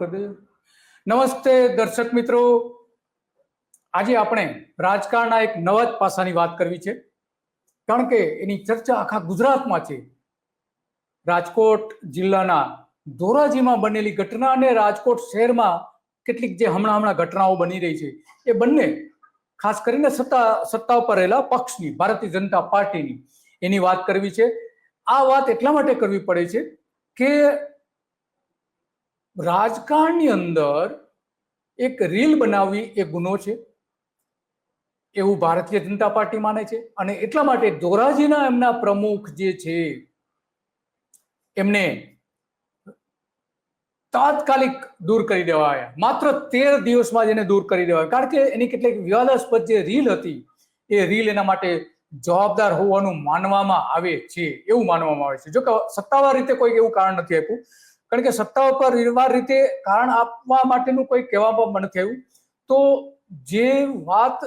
કરી દેજો નમસ્તે દર્શક મિત્રો. આજે આપણે રાજકારણના એક નવા જ પાસાની વાત કરવી છે. કારણ કે એની ચર્ચા આખા ગુજરાતમાં છે. રાજકોટ જિલ્લાના ધોરાજીમાં બનેલી ઘટના અને રાજકોટ શહેરમાં કેટલીક જે હમણાં હમણાં ઘટનાઓ બની રહી છે. એ બંને ખાસ કરીને સત્તા સત્તા ઉપર રહેલા પક્ષની, ભારતીય જનતા પાર્ટીની એની વાત કરવી છે. આ વાત એટલા માટે કરવી પડે છે કે રાજકારણની અંદર એક રીલ બનાવવી એ ગુનો છે. એવું ભારતીય જનતા પાર્ટી માને છે. અને એટલા માટે ધોરાજીના એમના પ્રમુખ જે છે, એમને તાત્કાલિક દૂર કરી દેવાયા. માત્ર તેર દિવસમાં જ એને દૂર કરી દેવાય. કારણ કે એની કેટલીક વિવાદાસ્પદ જે રીલ હતી, એ રીલ એના માટે જવાબદાર હોવાનું માનવામાં આવે છે. એવું માનવામાં આવે છે. જો કે સત્તાવાર રીતે કોઈ એવું કારણ નથી આપ્યું. કારણ કે સત્તા ઉપર નિર્વાહ રીતે કારણ આપવા માટેનું કોઈ કહેવામાં નથી આવ્યું તો જે વાત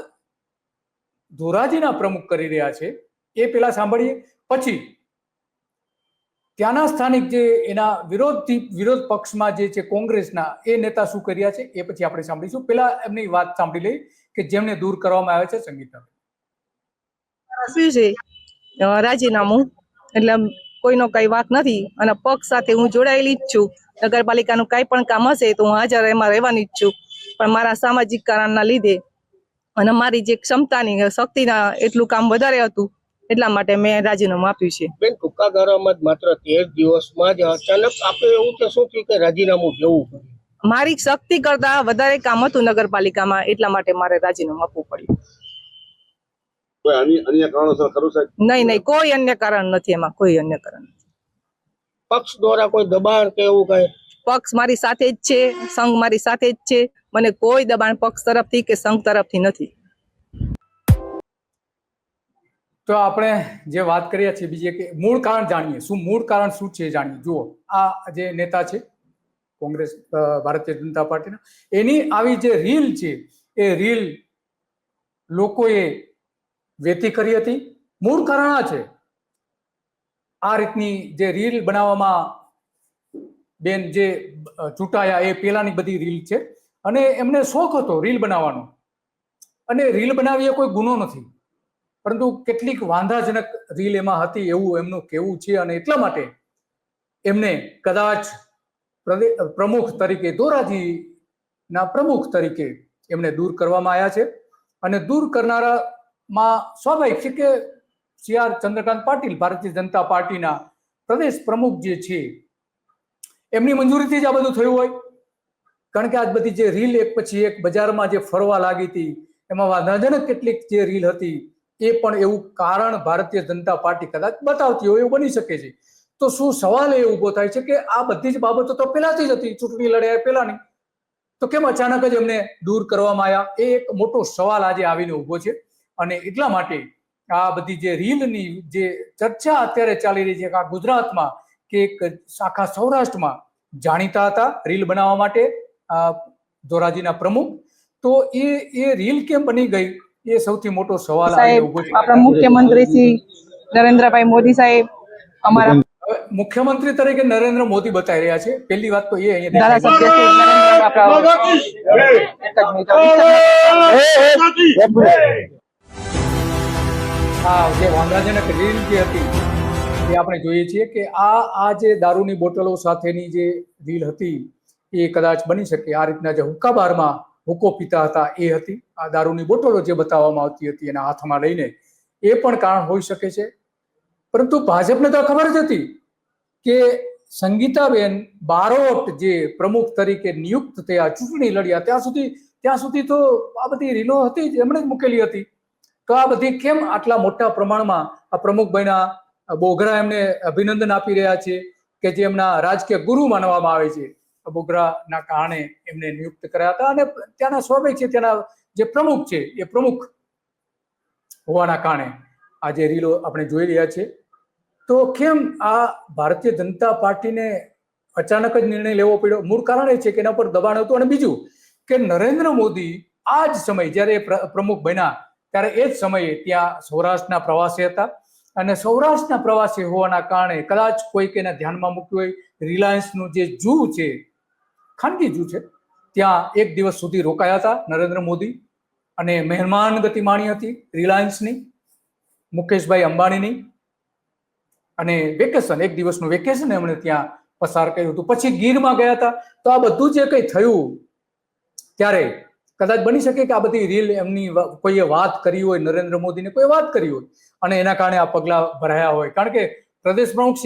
ધોરાજીના પ્રમુખ કરી રહ્યા છે, એ પેલા સાંભળીએ. પછી ત્યાંના સ્થાનિક જે એના વિરોધથી વિરોધ પક્ષમાં જે છે કોંગ્રેસના, એ નેતા શું કર્યા છે, એ પછી આપણે સાંભળીશું. પેલા એમની વાત સાંભળી લઈ કે જેમને દૂર કરવામાં આવે છે સંગીતા રાજીનામું. એટલે કોઈનો કઈ વાંક નથી અને પક્ષ સાથે હું જોડાયેલી જ છું. નગરપાલિકાનું કઈ પણ કામ હશે તો હું હાજર એમાં રહેવાની જ છું. પણ મારા સામાજિક કારણના લીધે અને મારી જે ક્ષમતાની શક્તિના એટલું કામ વધારે હતું એટલા માટે મેં રાજીનામું આપ્યું છે. બેન ટૂંકા ગાળામાં જ માત્ર તેર દિવસમાં જ અચાનક આપે એવું કે શું થયું કે રાજીનામું લેવું મારી શક્તિ કરતા વધારે કામ હતું નગરપાલિકામાં એટલા માટે મારે રાજીનામું આપવું પડ્યું. કોઈ અન્ય અન્ય કારણોસર ખરું સાહેબ? નહીં નહીં કોઈ અન્ય કારણ નથી એમાં કોઈ અન્ય કારણ પક્ષ દ્વારા કોઈ દબાણ કે એવું કઈ? પક્ષ મારી સાથે જ છે સંઘ મારી સાથે જ છે મને કોઈ દબાણ પક્ષ તરફથી કે સંઘ તરફથી નથી. તો આપણે જે વાત કરીએ છીએ બીજી કે મૂળ કારણ જાણીએ. શું મૂળ કારણ શું છે જાણીએ? જુઓ આ જે નેતા છે કોંગ્રેસ ભારતીય જનતા પાર્ટીના એની આવી જે રીલ છે એ રીલ લોકોએ વેતી કરી હતી. મૂળ કારણ આ છે. આ રીતની જે રીલ બનાવવામાં બેન જે ચૂંટાયા એ પહેલાની બધી રીલ છે. અને એમને શોખ હતો રીલ બનાવવાનો. અને રીલ બનાવી એ કોઈ ગુનો નથી. પરંતુ કેટલીક વાંધાજનક રીલ એમાં હતી એવું એમનું કહેવું છે અને એટલા માટે એમને કદાચ પ્રમુખ તરીકે, ધોરાજીના પ્રમુખ તરીકે એમને દૂર કરવામાં આવ્યા છે. અને દૂર કરનારામાં સ્વાભાવિક છે કે સી આર ચંદ્રકાંત પાટીલ ભારતીય જનતા પાર્ટીના પ્રદેશ પ્રમુખ જે છે, એમની મંજૂરીથી જ આ બધું થયું હોય. કારણ કે આ બધી જે રીલ એક પછી એક બજારમાં જે ફરવા લાગી હતી, એમાં વાંધાજનક કેટલીક જે રીલ હતી, એ પણ એવું કારણ ભારતીય જનતા પાર્ટી કદાચ બતાવતી હોય એવું બની શકે છે. તો શું સવાલ એ ઊભો થાય છે કે આ બધી જ બાબતો તો પહેલાથી જ હતી, ચૂંટણી લડાઈ પહેલાની. તો કેમ અચાનક જ એમને દૂર કરવામાં આવ્યા? એ એક મોટો સવાલ આજે આવીને ઊભો છે. અને એટલા માટે આ બધી જે રીલની જે ચર્ચા અત્યારે ચાલી રહી છે આ ગુજરાતમાં કે આખા સૌરાષ્ટ્રમાં જાણીતા હતા રીલ બનાવવા માટે આ ધોરાજીના પ્રમુખ. તો એ એ રીલ કેમ બની ગઈ? એ સૌથી મોટો સવાલ આપણા મુખ્યમંત્રી શ્રી નરેન્દ્રભાઈ મોદી સાહેબ અમારા મુખ્યમંત્રી તરીકે નરેન્દ્ર મોદી બતાવી રહ્યા છે. પહેલી વાત તો એ અહીંયા આ જે વાંધાજનક રીલ જે હતી, એ આપણે જોઈએ છીએ કે આ આ જે દારૂની બોટલો સાથેની જે રીલ હતી, એ કદાચ બની શકે. આ રીતના જે હુક્કાબારમાં હુક્કો પીતા હતા, એ હતી. આ દારૂની બોટલો જે બતાવવામાં આવતી હતી એના હાથમાં લઈને, એ પણ કારણ હોઈ શકે છે. પરંતુ ભાજપને તો ખબર જ હતી કે સંગીતાબેન બારોટ જે પ્રમુખ તરીકે નિયુક્ત થયા, ચૂંટણી લડ્યા, ત્યાં સુધી ત્યાં સુધી તો આ બધી રીલો હતી જ, એમણે જ મૂકેલી હતી. તો આ બધી કેમ આટલા મોટા પ્રમાણમાં આ પ્રમુખ ભાઈના બોગરા એમને અભિનંદન આપી રહ્યા છે કે જે એમના રાજકીય ગુરુ માનવામાં આવે છે. બોગરાના કારણે એમને નિયુક્ત કર્યા હતા અને ત્યાંના સ્વાભાવિક છે, ત્યાંના જે પ્રમુખ છે, એ પ્રમુખ હોવાના કારણે આ જે રીલો આપણે જોઈ રહ્યા છીએ તો કેમ આ ભારતીય જનતા પાર્ટીને અચાનક જ નિર્ણય લેવો પડ્યો? મૂળ કારણ એ છે કે એના પર દબાણ હતું. અને બીજું કે નરેન્દ્ર મોદી આ જ સમય જ્યારે પ્રમુખ બન્યા ત્યારે એ જ સમયે ત્યાં સૌરાષ્ટ્રના પ્રવાસી હતા. અને સૌરાષ્ટ્રના પ્રવાસી હોવાના કારણે કદાચ કોઈક એને ધ્યાનમાં મૂક્યું હોય, રિલાયન્સનું જે જૂ છે, ખાનગી જૂ છે, ત્યાં એક દિવસ સુધી રોકાયા હતા નરેન્દ્ર મોદી અને મહેમાન ગતિ માણી હતી રિલાયન્સની, મુકેશભાઈ અંબાણીની અને વેકેશન, એક દિવસનું વેકેશન એમણે ત્યાં પસાર કર્યું હતું. પછી ગીરમાં ગયા હતા. તો આ બધું જે કંઈ થયું, ત્યારે કદાચ બની શકે કે આ બધી રીલ એમની કોઈએ વાત કરી હોય, નરેન્દ્ર મોદીને કોઈ વાત કરી હોય, અને એના કારણે આ પગલાં ભરાયા હોય. કારણ કે પ્રદેશ પ્રમુખ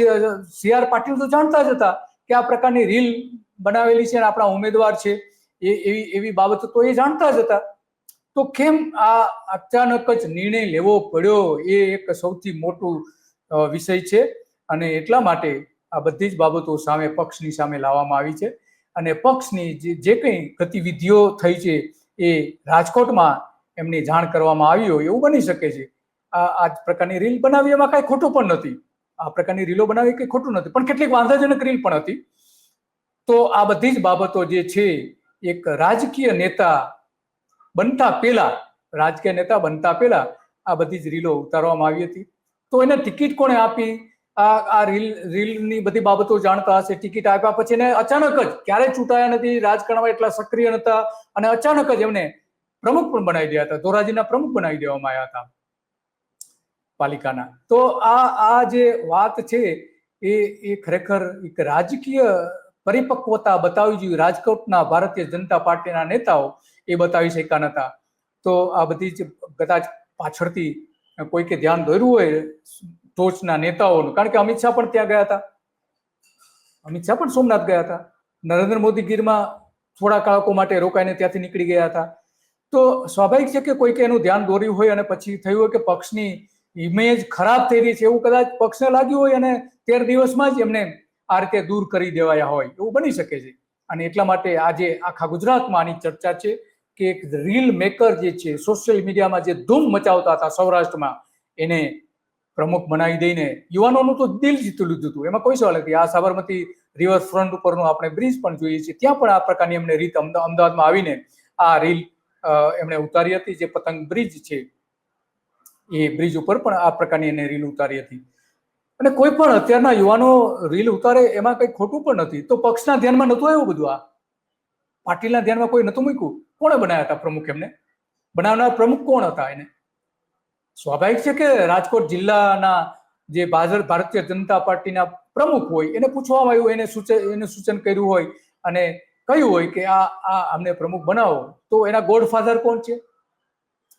સી આર પાટીલ તો જાણતા જ હતા કે આ પ્રકારની રીલ બનાવેલી છે અને આપણા ઉમેદવાર છે. એ, એવી એવી બાબતો તો એ જાણતા જ હતા. તો કેમ આ અચાનક જ નિર્ણય લેવો પડ્યો એ એક સૌથી મોટું વિષય છે. અને એટલા માટે આ બધી જ બાબતો સામે પક્ષની સામે લાવવામાં આવી છે. અને પક્ષની જે જે કંઈ ગતિવિધિઓ થઈ છે એ રાજકોટમાં એમની જાણ કરવામાં આવી હોય એવું બની શકે છે. આ આ પ્રકારની રીલ બનાવી એમાં કાંઈ ખોટું પણ નથી. આ પ્રકારની રીલો બનાવી કંઈ ખોટું નથી. પણ કેટલીક વાંધાજનક રીલ પણ હતી. તો આ બધી જ બાબતો જે છે, એક રાજકીય નેતા બનતા પહેલા, રાજકીય નેતા બનતા પહેલા આ બધી જ રીલો ઉતારવામાં આવી હતી. તો એને ટિકિટ કોણે આપી? આ આ રીલ રીલની બધી બાબતો જાણતા હશે, ટિકિટ આપ્યા પછી એને અચાનક જ ક્યારે ચૂંટાયા નથી રાજકારણમાં એટલા સક્રિય નતા અને અચાનક જ એમને પ્રમુખ પણ બનાવી દીધા હતા, ધોરાજીના પ્રમુખ બનાવી દેવામાં આવ્યા હતા પાલિકાના. તો આ આ જે વાત છે એ એ ખરેખર એક રાજકીય પરિપક્વતા બતાવી જોઈએ. રાજકોટના ભારતીય જનતા પાર્ટીના નેતાઓ એ બતાવી શક્યા નતા. તો આ બધી જ કદાચ પાછળથી કોઈકે ધ્યાન દોર્યું હોય ટોચના નેતાઓનું. કારણ કે અમિત શાહ પણ ત્યાં ગયા હતા. અમિત શાહ પણ સોમનાથ ગયા હતા. નરેન્દ્ર મોદી ગીરમાં થોડા કાળકો માટે રોકાઈને ત્યાંથી નીકળી ગયા હતા. તો સ્વાભાવિક છે કે કોઈકે એનું ધ્યાન દોર્યું હોય અને પછી થયું હોય કે પક્ષની ઇમેજ ખરાબ થઈ રહી છે, એવું કદાચ પક્ષને લાગ્યું હોય અને તેર દિવસમાં જ એમને આ રીતે દૂર કરી દેવાયા હોય, એવું બની શકે છે. અને એટલા માટે આજે આખા ગુજરાતમાં આની ચર્ચા છે કે એક રીલ મેકર જે છે, સોશિયલ મીડિયામાં જે ધૂમ મચાવતા હતા સૌરાષ્ટ્રમાં, એને પ્રમુખ બનાવી દઈને યુવાનોનું તો દિલ જીતી લીધું હતું. એમાં કોઈ સવાલ નથી. આ સાબરમતી રિવરફ્રન્ટ ઉપરનું આપણે બ્રિજ પણ જોઈએ છીએ. ત્યાં પણ આ પ્રકારની એમને રીત અમદા- અમદાવાદમાં આવીને આ રીલ એમણે ઉતારી હતી. જે પતંગ બ્રિજ છે, એ બ્રિજ ઉપર પણ આ પ્રકારની એને રીલ ઉતારી હતી. અને કોઈ પણ અત્યારના યુવાનો રીલ ઉતારે એમાં કંઈ ખોટું પણ નથી. તો પક્ષના ધ્યાનમાં નહોતું આવ્યું બધું આ? પાટીલના ધ્યાનમાં કોઈ નહોતું મૂક્યું? કોણે બનાવ્યા હતા પ્રમુખ એમને? બનાવનાર પ્રમુખ કોણ હતા એને? સ્વાભાવિક છે કે રાજકોટ જિલ્લાના જે ભારતીય જનતા પાર્ટીના પ્રમુખ હોય, એને પૂછવામાં આવ્યું, એને સૂચન એને સૂચન કર્યું હોય અને કહ્યું હોય કે આ આ અમને પ્રમુખ બનાવો, તો એના ગોડફાધર કોણ છે?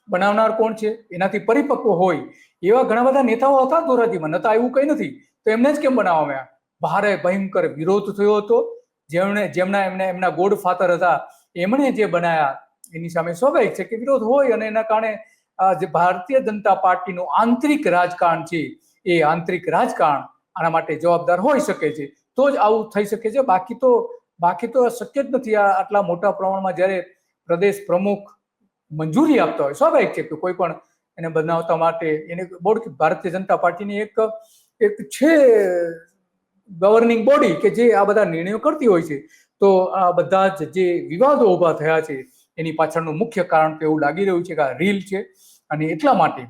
બનાવનાર કોણ છે? એનાથી પરિપક્વ હોય એવા ઘણા બધા નેતાઓ હતા ધોરાજીમાં, નતા એવું કંઈ નથી, તો એમને જ કેમ બનાવવામાં આવ્યા? ભારે ભયંકર વિરોધ થયો હતો, જેમણે, જેમના, એમને, એમના ગોડ ફાધર હતા, એમણે જે બનાયા, એની સામે સ્વાભાવિક છે કે વિરોધ હોય અને એના કારણે જે ભારતીય જનતા પાર્ટીનું આંતરિક રાજકારણ છે, એ આંતરિક રાજકારણ આના માટે જવાબદાર હોઈ શકે છે. તો જ આવું થઈ શકે છે. બાકી તો બાકી તો શક્ય જ નથી. આટલા મોટા પ્રમાણમાં જ્યારે પ્રદેશ પ્રમુખ મંજૂરી આપતા હોય, સ્વાભાવિક છે કે કોઈ પણ એને બનાવતા માટે એને બોર્ડ ભારતીય જનતા પાર્ટીની એક એક છે ગવર્નિંગ બોડી કે જે આ બધા નિર્ણયો કરતી હોય છે, તો આ બધા જ જે વિવાદો ઊભા થયા છે, એની પાછળનું મુખ્ય કારણ તો એવું લાગી રહ્યું છે કે આ રીલ છે. અને એટલા માટે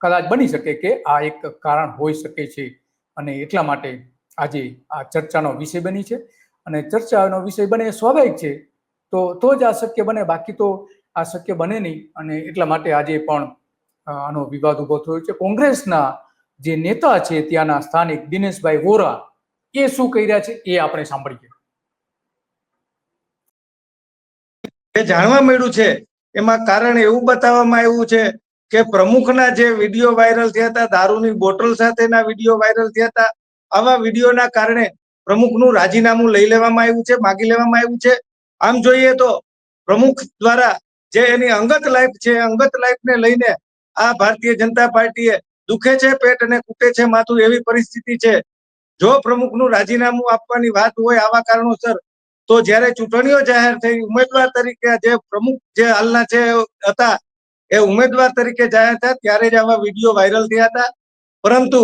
કદાચ બની શકે કે આ એક કારણ હોઈ શકે છે અને એટલા માટે આજે આ ચર્ચાનો વિષય બની છે. અને ચર્ચાનો વિષય બને સ્વાભાવિક છે. તો તો જ આ શક્ય બને. બાકી તો આ શક્ય બને નહીં. અને એટલા માટે આજે પણ આનો વિવાદ ઊભો થયો છે. કોંગ્રેસના જે નેતા છે ત્યાંના સ્થાનિક દિનેશભાઈ વોરા, એ શું કહી રહ્યા છે? એ આપણે સાંભળીએ. એ જાણવા મળ્યું છે એમાં કારણ એવું બતાવવામાં આવ્યું છે કે પ્રમુખના જે વીડિયો વાયરલ થયા હતા, દારૂની બોટલ સાથેના વીડિયો વાયરલ થયા હતા, આવા વિડીયોના કારણે પ્રમુખનું રાજીનામું લઈ લેવામાં આવ્યું છે, માગી લેવામાં આવ્યું છે. આમ જોઈએ તો પ્રમુખ દ્વારા જે એની અંગત લાઈફ છે, અંગત લાઈફને લઈને આ ભારતીય જનતા પાર્ટીએ દુખે છે, પેટ અને કૂટે છે માથું એવી પરિસ્થિતિ છે. જો પ્રમુખનું રાજીનામું આપવાની વાત હોય આવા કારણોસર તો જ્યારે ચૂંટણીઓ જાહેર થઈ, ઉમેદવાર તરીકે જે પ્રમુખ જે હાલના છે હતા, એ ઉમેદવાર તરીકે જાહેર થયા, ત્યારે જ આવા વીડિયો વાયરલ થયા હતા. પરંતુ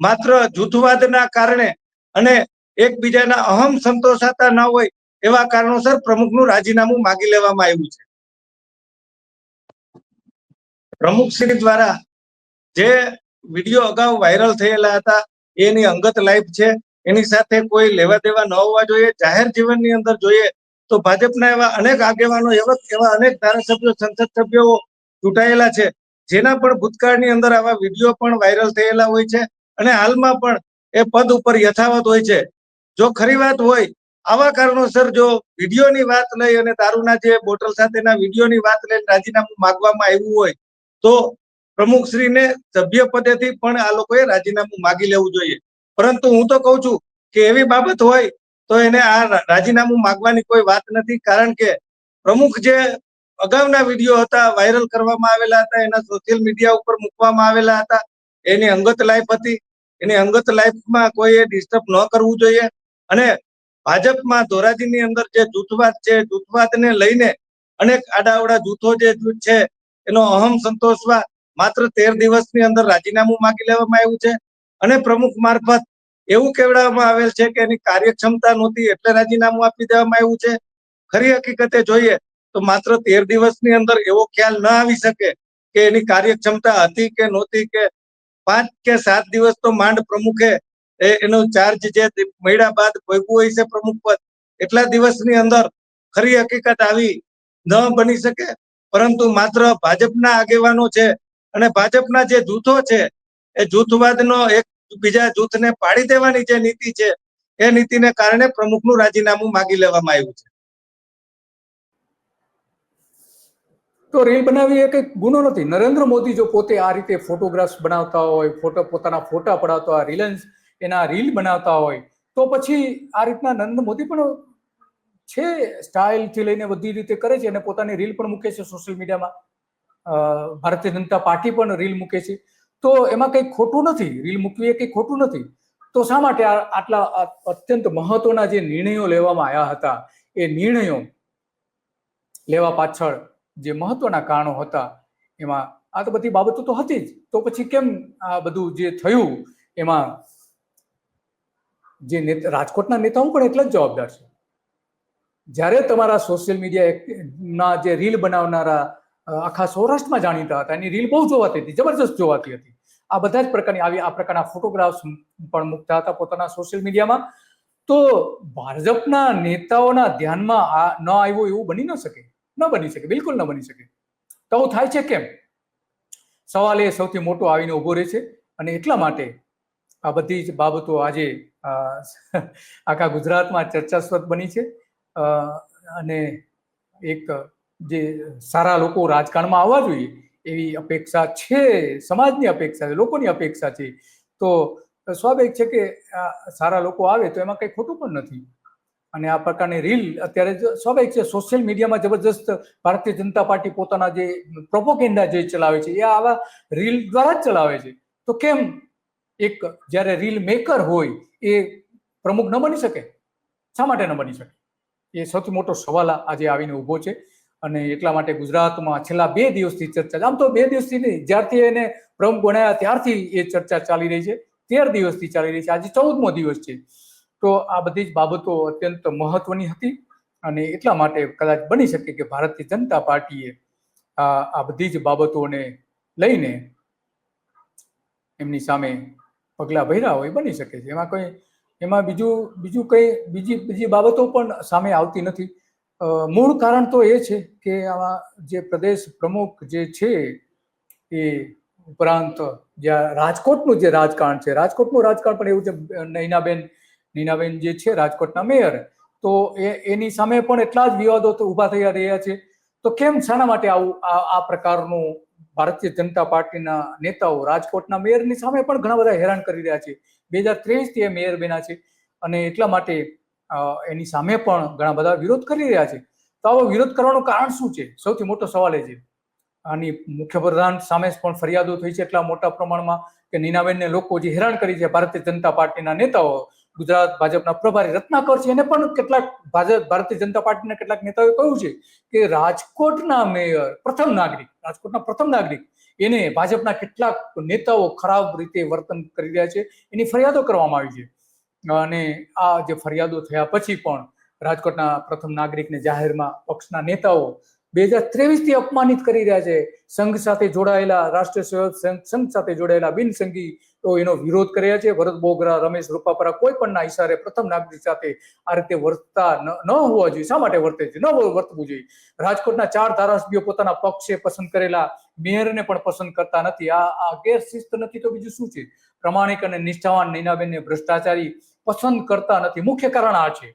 માત્ર જૂથવાદના કારણે અને એકબીજાના અહમ સંતોષાતા ન હોય, એવા કારણોસર પ્રમુખનું રાજીનામું માગી લેવામાં આવ્યું છે. પ્રમુખશ્રી દ્વારા જે વીડિયો અગાઉ વાયરલ થયેલા હતા, એની અંગત લાઈફ છે. એની સાથે કોઈ લેવા દેવા ન હોવા જોઈએ, જાહેર જીવનની અંદર જોઈએ તો ભાજપના એવા અનેક આગેવાનો, એવા એવા અનેક ધારાસભ્યો, સંસદ સભ્યો ચૂંટાયેલા છે. જેના પણ ભૂતકાળની અંદર આવા વીડિયો પણ વાયરલ થયેલા હોય છે અને હાલમાં પણ એ પદ ઉપર યથાવત હોય છે. જો ખરી વાત હોય, આવા કારણોસર જો વિડીયોની વાત લઈ અને દારૂના જે બોટલ સાથેના વિડીયોની વાત લઈને રાજીનામું માગવામાં આવ્યું હોય, તો પ્રમુખશ્રીને સભ્ય પદેથી પણ આ લોકોએ રાજીનામું માગી લેવું જોઈએ. પરંતુ હું તો કહું છું કે એવી બાબત હોય તો એને આ રાજીનામું માંગવાની કોઈ વાત નથી, કારણ કે પ્રમુખ જે અગાઉના વીડિયો હતા, વાયરલ કરવામાં આવેલા હતા, એના સોશિયલ મીડિયા ઉપર મૂકવામાં આવેલા હતા, એની અંગત લાઈફ હતી, એની અંગત લાઈફમાં કોઈએ ડિસ્ટર્બ ન કરવું જોઈએ. અને ભાજપમાં ધોરાજીની અંદર જે જૂથવાદ છે, જૂથવાદને લઈને અનેક આડાવડા જૂથો જે છે, એનો અહમ સંતોષવા માત્ર તેર દિવસની અંદર રાજીનામું માગી લેવામાં આવ્યું છે. અને પ્રમુખ મારફત એવું કહેવામાં આવેલ છે કે એની કાર્યક્ષમતા નહોતી, એટલે રાજીનામું આપી દેવામાં આવ્યું છે. ખરી હકીકતે જોઈએ તો માત્ર તેર દિવસની અંદર એવો ખ્યાલ ન આવી શકે કે એની કાર્યક્ષમતા હતી કે નહોતી કે પાંચ કે સાત દિવસ તો માંડ પ્રમુખે એનો ચાર્જ જે મળ્યા બાદ ભોગવું હોય છે પ્રમુખ પદ, એટલા દિવસની અંદર ખરી હકીકત આવી ન બની શકે. પરંતુ માત્ર ભાજપના આગેવાનો છે અને ભાજપના જે જૂથો છે, એ જૂથવાદનો એક બીજા જૂથને પાડી દેવાની જે નીતિ છે, એ નીતિને કારણે પ્રમુખનું રાજીનામું માગી લેવામાં આવ્યું છે. તો રીલ બનાવી એ કંઈક ગુનો નથી. નરેન્દ્ર મોદી જો પોતે આ રીતે ફોટોગ્રાફ્સ બનાવતા હોય, ફોટો પોતાના ફોટા પડાવતા હોય, રિલાયન્સ એના રીલ બનાવતા હોય, તો પછી આ રીતના નરેન્દ્ર મોદી પણ છે, સ્ટાઇલથી લઈને બધી રીતે કરે છે અને પોતાની રીલ પણ મૂકે છે સોશિયલ મીડિયામાં. ભારતીય જનતા પાર્ટી પણ રીલ મૂકે છે. તો એમાં કંઈ ખોટું નથી, રીલ મૂકવી એ કંઈ ખોટું નથી. તો શા માટે આટલા અત્યંત મહત્વના જે નિર્ણયો લેવામાં આવ્યા હતા, એ નિર્ણયો લેવા પાછળ જે મહત્વના કારણો હતા, એમાં આ તો બધી બાબતો તો હતી જ. તો પછી કેમ આ બધું જે થયું, એમાં જે રાજકોટના નેતાઓ પણ એટલા જ જવાબદાર છે. જ્યારે તમારા સોશિયલ મીડિયા ના જે રીલ બનાવનારા આખા સૌરાષ્ટ્રમાં જાણીતા હતા. એની રીલ બહુ જોવાતી હતી, જબરજસ્ત જોવાતી હતી. આ બધા જ પ્રકારની આવી, આ પ્રકારના ફોટોગ્રાફ્સ પણ મૂકતા હતા પોતાના સોશિયલ મીડિયામાં તો ભાજપના નેતાઓના ધ્યાનમાં આ ન આવ્યો એવું બની ન શકે. ન બની શકે, બિલકુલ ન બની શકે. તો આવું થાય છે કેમ? સવાલ એ સૌથી મોટો આવીને ઊભો રહે છે. અને એટલા માટે આ બધી જ બાબતો આજે આખા ગુજરાતમાં ચર્ચાસ્પદ બની છે. અને એક જે સારા લોકો રાજકારણમાં આવવા જોઈએ, એવી અપેક્ષા છે, સમાજની અપેક્ષા છે, લોકોની અપેક્ષા છે, તો સ્વાભાવિક છે કે સારા લોકો આવે તો એમાં કંઈ ખોટું પણ નથી. અને આ પ્રકારની રીલ અત્યારે સ્વાભાવિક છે, સોશિયલ મીડિયામાં જબરજસ્ત ભારતીય જનતા પાર્ટી પોતાના જે પ્રોપોકેન્ડા જે ચલાવે છે, એ આવા રીલ દ્વારા જ ચલાવે છે. તો કેમ એક જ્યારે રીલ મેકર હોય, એ પ્રમુખ ન બની શકે? શા માટે ન બની શકે? એ સૌથી મોટો સવાલ આજે આવીને ઊભો છે. અને એટલા માટે ગુજરાતમાં છેલ્લા બે દિવસથી ચર્ચા આમ તો બે દિવસથી નહીં, જ્યારથી એને પ્રમુખ બનાવ્યા ત્યારથી એ ચર્ચા ચાલી રહી છે. તેર દિવસથી ચાલી રહી છે. આજે ચૌદમો દિવસ છે. તો આ બધી જ બાબતો અત્યંત મહત્વની હતી અને એટલા માટે કદાચ બની શકે કે ભારતીય જનતા પાર્ટીએ આ આ બધી જ બાબતોને લઈને એમની સામે પગલાં ભર્યા હોય બની શકે છે. એમાં કંઈ એમાં બીજું બીજું કંઈ બીજી બીજી બાબતો પણ સામે આવતી નથી. મૂળ કારણ તો એ છે કે આવા જે પ્રદેશ પ્રમુખ જે છે એ ઉપરાંત જ્યાં રાજકોટનું જે રાજકારણ છે, રાજકોટનું રાજકારણ પણ એવું છે, નૈનાબેન, નીનાબેન જે છે રાજકોટના મેયર, તો એ, એની સામે પણ એટલા જ વિવાદો તો ઊભા થઈ રહ્યા છે. તો કેમ શાના માટે આવું આ પ્રકારનું ભારતીય જનતા પાર્ટીના નેતાઓ રાજકોટના મેયરની સામે પણ ઘણા બધા હેરાન કરી રહ્યા છે? બે હજાર ત્રેવીસથી એ મેયર બન્યા છે અને એટલા માટે એની સામે પણ ઘણા બધા વિરોધ કરી રહ્યા છે. તો આવો વિરોધ કરવાનું કારણ શું છે? સૌથી મોટો સવાલ એ છે. આની મુખ્યપ્રધાન સામે પણ ફરિયાદો થઈ છે એટલા મોટા પ્રમાણમાં કે નીનાબેનને લોકો જે હેરાન કરી છે ભારતીય જનતા પાર્ટીના નેતાઓ, ગુજરાત ભાજપના પ્રભારી રત્નાકર છે, એને પણ કેટલાક ભાજપ ભારતીય જનતા પાર્ટીના કેટલાક નેતાઓએ કહ્યું છે કે રાજકોટના મેયર, પ્રથમ નાગરિક, રાજકોટના પ્રથમ નાગરિક, એને ભાજપના કેટલાક નેતાઓ ખરાબ રીતે વર્તન કરી રહ્યા છે. એની ફરિયાદો કરવામાં આવી છે. અને આ જે ફરિયાદો થયા પછી પણ રાજકોટના પ્રથમ નાગરિકને જાહેરમાં પક્ષના નેતાઓ બે હજાર ત્રેવીસથી અપમાનિત કરી રહ્યા છે. સંઘ સાથે જોડાયેલા રાષ્ટ્રીય સેવક સંઘ સાથે જોડાયેલા બિનસંઘી તો એનો વિરોધ કર્યા છે. ભરત બોગરા, રમેશ રૂપાપરા કોઈ પણના ઈશારે પ્રથમ નાગરિક સાથે આ રીતે વર્તતા ન હોવા જોઈએ. શા માટે વર્તે છે? ન વર્તવું જોઈએ. રાજકોટના ચાર ધારાસભ્યો પોતાના પક્ષે પસંદ કરેલા મેયરને પણ પસંદ કરતા નથી. આ આ ગેરશિસ્ત નથી તો બીજું શું છે? પ્રમાણિક અને નિષ્ઠાવાન નૈનાબેનને ભ્રષ્ટાચારી પસંદ કરતા નથી. મુખ્ય કારણ આ છે.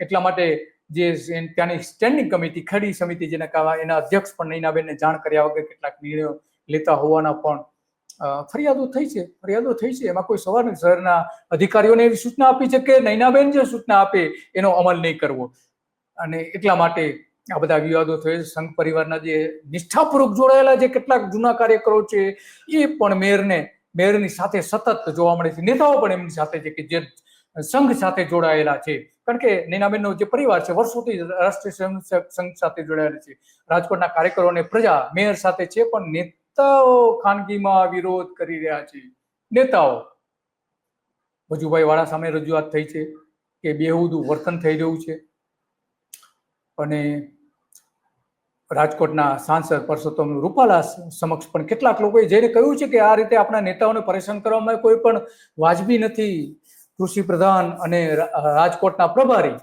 એટલા માટે જે ત્યાંની સ્ટેન્ડિંગ કમિટી ખડી સમિતિ, જેને કહેવાય એના અધ્યક્ષ પણ નૈનાબેનને જાણ કર્યા વગર કેટલાક નિર્ણયો લેતા હોવાના પણ ફરિયાદો થઈ છે. ફરિયાદો થઈ છે. એમાં કોઈ સવાર શહેરના અધિકારીઓને એવી સૂચના આપી છે કે નૈનાબેન જે સૂચના આપે એનો અમલ નહીં કરવો. અને એટલા માટે આ બધા વિવાદો થયો. સંઘ પરિવારના જે નિષ્ઠાપૂર્વક જોડાયેલા જે કેટલાક જૂના કાર્યકરો છે, એ પણ મેયરને મેયરની સાથે સતત જોવા મળે છે. નેતાઓ પણ એમની સાથે છે કે જે સંઘ સાથે જોડાયેલા છે. કારણ કે નીનાબેનનો જે પરિવાર છે, વર્ષોથી રાષ્ટ્રીય સંઘ સાથે જોડાયેલા છે. રાજકોટના કાર્યકરો અને પ્રજા મેયર સાથે છે, પણ નેતાઓ ખાનગીમાં વિરોધ કરી રહ્યા છે. નેતાઓ. વજુભાઈ વાળા સામે રજૂઆત થઈ છે કે બેહુદું વર્તન થઈ રહ્યું છે. અને રાજકોટના સાંસદ પરસોત્તમ રૂપાલા સમક્ષ પણ કેટલાક લોકોએ જઈને કહ્યું છે કે આ રીતે આપણા નેતાઓને પરેશાન કરવામાં કોઈ પણ વાજબી નથી. કૃષિ પ્રધાન અને રાજકોટના પ્રભારી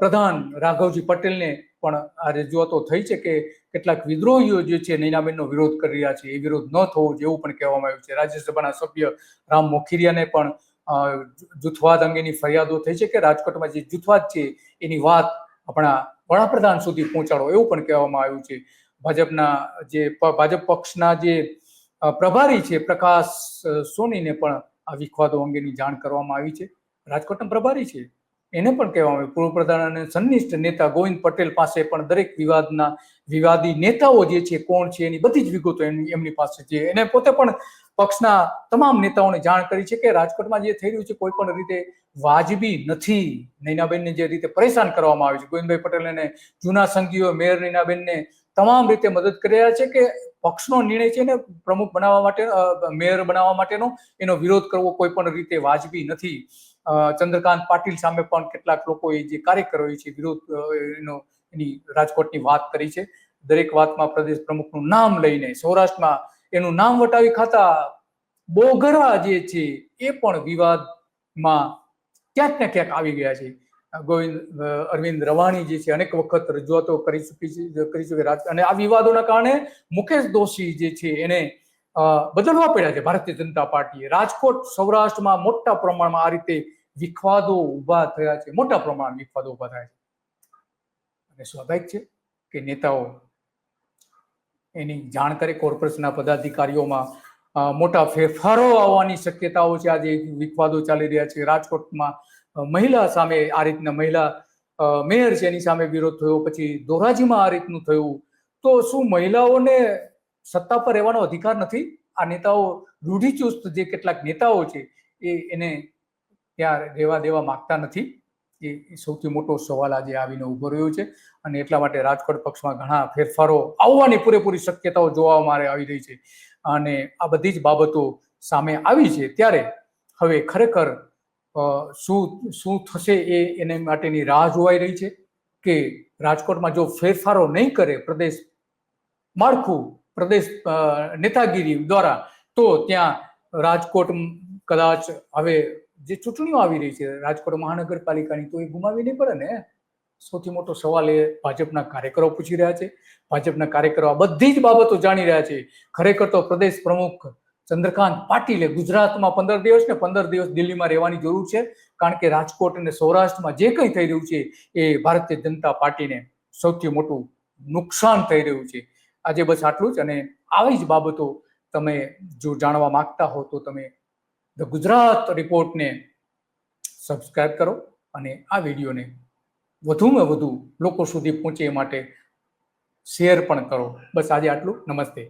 પ્રધાન રાઘવજી પટેલને પણ આ રજૂઆતો થઈ છે કે કેટલાક વિદ્રોહીઓ જે છે નૈનાબેનનો વિરોધ કરી રહ્યા છે. એ વિરોધ ન થવો જોઈએ એવું પણ કહેવામાં આવ્યું છે. રાજ્યસભાના સભ્ય રામ મોખીરિયાને પણ જૂથવાદ અંગેની ફરિયાદો થઈ છે કે રાજકોટમાં જે જૂથવાદ છે એની વાત આપણા વડાપ્રધાન સુધી પહોંચાડો, એવું પણ કહેવામાં આવ્યું છે. ભાજપના જે ભાજપ પક્ષના જે પ્રભારી છે, પ્રકાશ સોનીને પણ આ વિખવાદો અંગેની જાણ કરવામાં આવી છે. રાજકોટના પ્રભારી છે. એને પણ કહેવામાં આવ્યું પૂર્વ પ્રધાન અને સન્નિષ્ઠ નેતા ગોવિંદ પટેલ પાસે પણ દરેક વિવાદના વિવાદી નેતાઓ જે છે, કોણ છે, એની બધી જ વિગતો એમની એમની પાસે છે. એને પોતે પણ પક્ષના તમામ નેતાઓને જાણ કરી છે કે રાજકોટમાં જે થઈ રહ્યું છે, કોઈ પણ રીતે વાજબી નથી. નૈનાબેનને જે રીતે પરેશાન કરવામાં આવે છે, ગોવિંદભાઈ પટેલ અને જૂના સંઘીઓ, મેયર નૈનાબેનને તમામ રીતે મદદ કરી રહ્યા છે કે પક્ષનો નિર્ણય છે ને પ્રમુખ બનાવવા માટે મેયર બનાવવા માટેનો એનો વિરોધ કરવો કોઈ પણ રીતે વાજબી નથી. ચંદ્રકાંત પાટીલ સામે પણ કેટલાક લોકોએ જે કાર્યકરોએ છે વિરોધ એનો, એની રાજકોટની વાત કરી છે. દરેક વાતમાં પ્રદેશ પ્રમુખનું નામ લઈને સૌરાષ્ટ્રમાં એનું નામ વટાવી ખાતા બોગરા જે છે, એ પણ વિવાદમાં ક્યાંક ને ક્યાંક આવી ગયા છે. ગોવિંદ અરવિંદ રવાણી જે છે, અનેક વખત રજૂઆતો કરી ચૂકી છે, કરી ચૂકી અને આ વિવાદોના કારણે મુકેશ દોશી જે છે, એને બદલવા પડ્યા છે ભારતીય જનતા પાર્ટીએ. રાજકોટ સૌરાષ્ટ્રમાં મોટા પ્રમાણમાં આ રીતે વિખવાદો ઊભા થયા છે. મોટા પ્રમાણમાં વિખવાદો ઊભા થયા છે. અને સ્વાભાવિક છે કે નેતાઓ એની જાણકારી કોર્પોરેશનના પદાધિકારીઓમાં. મોટા ફેરફારો આવવાની શક્યતાઓ છે. આજે વિખવાદો ચાલી રહ્યા છે. રાજકોટમાં મહિલા સામે આ રીતના મહિલા મેયર છે, એની સામે વિરોધ થયો. પછી ધોરાજીમાં આ રીતનું થયું. તો શું મહિલાઓને સત્તા પર રહેવાનો અધિકાર નથી. આ નેતાઓ રૂઢિચુસ્ત જે કેટલાક નેતાઓ છે, એ એને ત્યાં રહેવા દેવા માંગતા નથી. એ સૌથી મોટો સવાલ આજે આવીને ઊભો રહ્યો છે અને એટલા માટે રાજકોટ પક્ષમાં ઘણા ફેરફારો આવવાની પૂરેપૂરી શક્યતાઓ જોવામાં આવી રહી છે. અને આ બધી જ બાબતો સામે આવી છે ત્યારે હવે ખરેખર શું શું થશે એ એને માટેની રાહ જોવાઈ રહી છે કે રાજકોટમાં જો ફેરફારો નહીં કરે, પ્રદેશ માળખું પ્રદેશ નેતાગીરી દ્વારા તો ત્યાં રાજકોટ કદાચ હવે જે ચૂંટણીઓ આવી રહી છે, રાજકોટ મહાનગરપાલિકાની, તો એ ગુમાવી નહીં પડે ને? સૌથી મોટો સવાલ એ ભાજપના કાર્યકરો પૂછી રહ્યા છે. ભાજપના કાર્યકરો આ બધી જ બાબતો જાણી રહ્યા છે. ખરેખર તો પ્રદેશ પ્રમુખ ચંદ્રકાંત પાટીલે ગુજરાતમાં પંદર દિવસ ને પંદર દિવસ દિલ્હીમાં રહેવાની જરૂર છે. કારણ કે રાજકોટ અને સૌરાષ્ટ્રમાં જે કંઈ થઈ રહ્યું છે, એ ભારતીય જનતા પાર્ટીને સૌથી મોટું નુકસાન થઈ રહ્યું છે. આજે બસ આટલું જ અને આવી જ બાબતો તમે જો જાણવા માંગતા હો તો તમે ધ ગુજરાત રિપોર્ટને સબસ્ક્રાઈબ કરો અને આ વિડીયોને વધુમાં વધુ લોકો સુધી પહોંચે એ માટે શેર પણ કરો. બસ આજે આટલું. નમસ્તે.